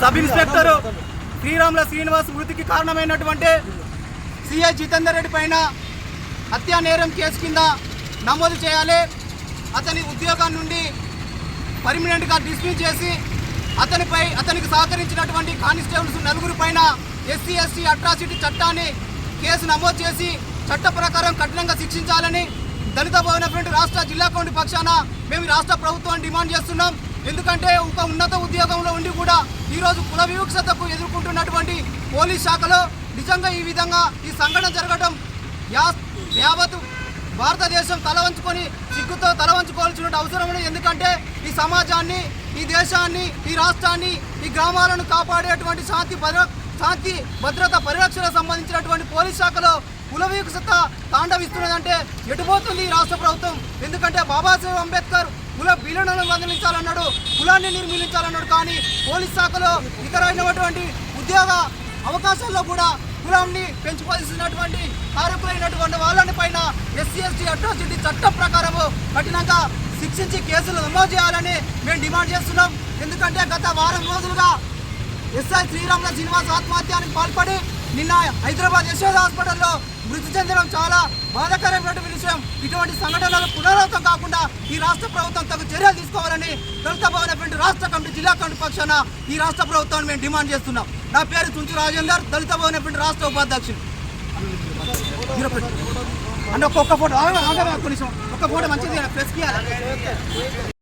Sub inspector శ్రీరాముల శ్రీనివాస్ మృతికి కారణమైనటువంటి CI Jitender Reddy పైన హత్యా నేరం కేసు కింద నమోదు చేయాలి. అతని ఉద్యోగం నుండి పర్మనెంట్గా డిస్మిస్ చేసి అతనిపై అతనికి సహకరించినటువంటి కానిస్టేబుల్స్ నలుగురు పైన ఎస్సీ ఎస్టీ అట్రాసిటీ చట్టాన్ని కేసు నమోదు చేసి చట్ట ప్రకారం కఠినంగా శిక్షించాలని దళిత భవన ఫ్రంట్ రాష్ట్ర జిల్లా కౌంటి పక్షాన మేము రాష్ట్ర ప్రభుత్వాన్ని డిమాండ్ చేస్తున్నాం. ఎందుకంటే ఒక ఉన్నత ఉద్యోగంలో ఉండి కూడా ఈరోజు కుల వివక్షతకు ఎదుర్కొంటున్నటువంటి పోలీస్ శాఖలో నిజంగా ఈ విధంగా ఈ సంఘటన జరగడం యా- యావత్ భారతదేశం తల వంచుకొని సిగ్గుతో తల వంచుకోవాల్సిన అవసరం ఉంది ఎందుకంటే ఈ సమాజాన్ని ఈ దేశాన్ని ఈ రాష్ట్రాన్ని ఈ గ్రామాలను కాపాడేటువంటి శాంతి భద్ర శాంతి భద్రత పరిరక్షణకు సంబంధించినటువంటి పోలీస్ శాఖలో కుల వివక్షత తాండవిస్తున్నదంటే ఎటుపోతుంది ఈ రాష్ట్ర ప్రభుత్వం? ఎందుకంటే బాబాసాహెబ్ అంబేద్కర్ కుల విలీనను వదిలించాలన్నాడు కులాన్ని నిర్మూలించాలన్నాడు. కానీ పోలీస్ శాఖలో ఇతరైనటువంటి ఉద్యోగ అవకాశాల్లో కూడా కులాన్ని పెంచుకోవాల్సినటువంటి కారకులైనటువంటి వాళ్ళని పైన ఎస్సీ ఎస్టీ అట్రాసిటీ చట్టం ప్రకారము కఠినంగా శిక్షించి కేసులు నమోదు చేయాలని మేము డిమాండ్ చేస్తున్నాం. ఎందుకంటే గత వారం రోజులుగా ఎస్ఐ శ్రీరాముల శ్రీనివాస్ ఆత్మహత్యానికి పాల్పడి నిన్న హైదరాబాద్ యశోద హాస్పిటల్లో మృతి చెందడం చాలా బాధాకరమైనటువంటి విషయం. ఇటువంటి సంఘటనలు పునరావృతం కాకుండా ఈ రాష్ట్ర ప్రభుత్వం తగు చర్యలు తీసుకోవాలని దళిత భవన రాష్ట్ర కమిటీ జిల్లా కమిటీ పక్షాన ఈ రాష్ట్ర ప్రభుత్వాన్ని మేము డిమాండ్ చేస్తున్నాం. నా పేరు తుంచు రాజేందర్ దళిత భవన రాష్ట్ర ఉపాధ్యక్షుడు. అంటే ఒక్కొక్క ఫోటో ఆగవే, ఒక్క ఫోటో మంచిది ప్రెస్కి